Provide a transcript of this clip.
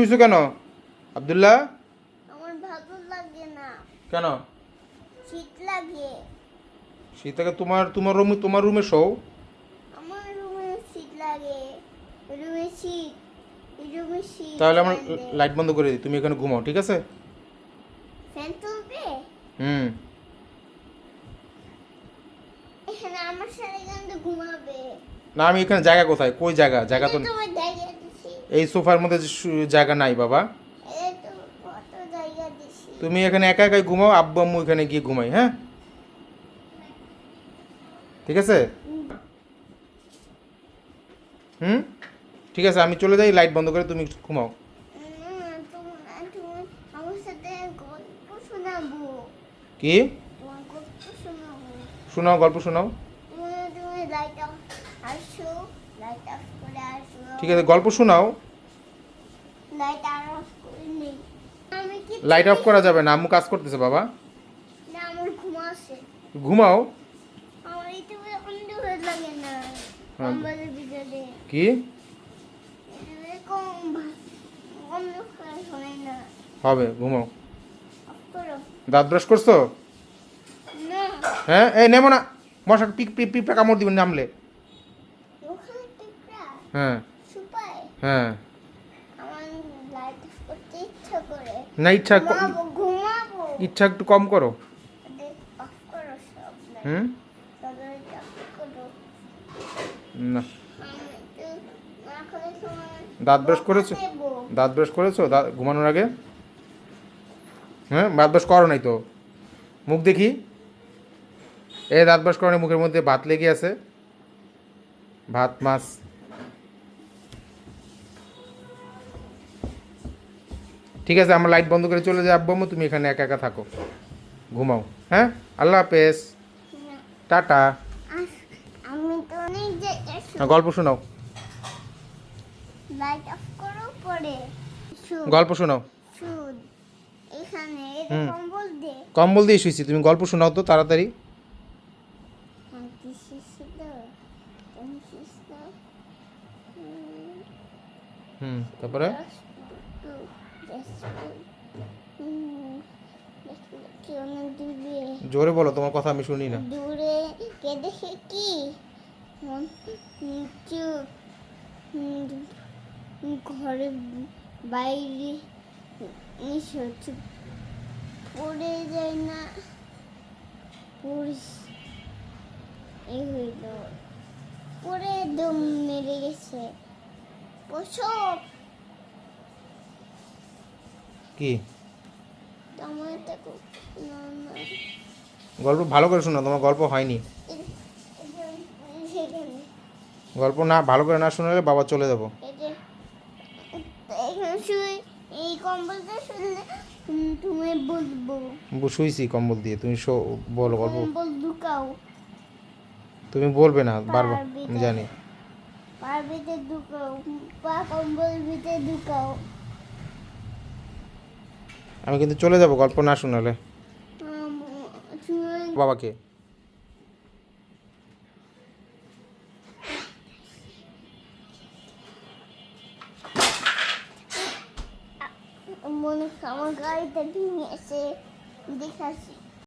শুইছো কেন? আব্দুল্লাহ? আমার ভালো লাগে না। কেন? শীত লাগে। শীতকে তোমার তোমার রুমে তোমার রুমে শো আমার রুমে শীত লাগে। রুমে শীত রুমে শীত তাহলে আমার লাইট বন্ধ করে দিই তুমি এখানে ঘুমাও ঠিক আছে? ফ্যান চলবে হুম। এখানে আমার সাথে ঘুমাবে। না আমি এখানে জায়গা কোথায়? কই জায়গা? জায়গা তো তোমার জায়গা এই সোফার মধ্যে জায়গা নাই বাবা। তুমি এখানে একা একাই ঘুমাও আব্বু আম্মু এখানে গিয়ে ঘুমাই হ্যাঁ? ঠিক আছে? হুম? ঠিক আছে আমি চলে যাই লাইট বন্ধ করে তুমি ঘুমাও। কি? শোনাও গল্প শোনাও। লাইট অফ আসো লাইট অফ করে আসো ঠিক আছে গল্প শোনাও। লাইট অফ করে যাবে না আম্মু কাজ করতেছে বাবা। ঘুমাও। হ্যাঁ। কি? হবে ঘুমাও। দাঁত ব্রাশ করছ? হ্যাঁ এই নেব না। মশা পিক পিক পিঁপড়া কামড় দিবেন নামলে। হ্যাঁ। হ্যাঁ। না ইচ্ছা ইচ্ছা একটু কম করো। হুম? না। দাঁত ব্রাশ করেছ? দাঁত ব্রাশ করেছ? দাঁত ঘুমানোর আগে? হ্যাঁ দাঁত ব্রাশ করো নাই তো। মুখ দেখি। এ দাঁত ব্রাশ করো মুখের মধ্যে ভাত লেগে আছে। ভাত মাছ। ঠিক আছে আমরা লাইট বন্ধ করে চলে যাই আব্বু আম্মু, তুমি এখানে একা একা থাকো। ঘুমাও হ্যাঁ? আল্লাহ হাফেজ। টাটা। গল্প শোনাও। লাইট অফ করো পরে গল্প শোনাও। এখানে কম্বল দিয়ে। শুয়েছি তুমি গল্প শোনাও তো তাড়াতাড়ি। হুম তারপরে? জোরে বলো, তোমার কথা আমি শুনি না। দূরে কে? দেখে কি ঘরে বাইরে পড়ে যায় না। পড়িস। এই হইল। পড়ে দম মেরে গেছে। পোষক কি? গল্প ভালো করে শোনাও তোমার গল্প হয়নি। গল্প না ভালো করে না শোনালে বাবা চলে যাব। শুইছি কম্বল দিয়ে তুমি বলো গল্প। তুমি বলবে না বারবার। জানি। পার ভিতরে ঢুকাও। পা কম্বল ভিতরে ঢুকাও। আমি কিন্তু চলে যাব গল্প না শোনালে। বাবাকে। আমার গাড়িটা ভেঙে এসে দেখাচ্ছি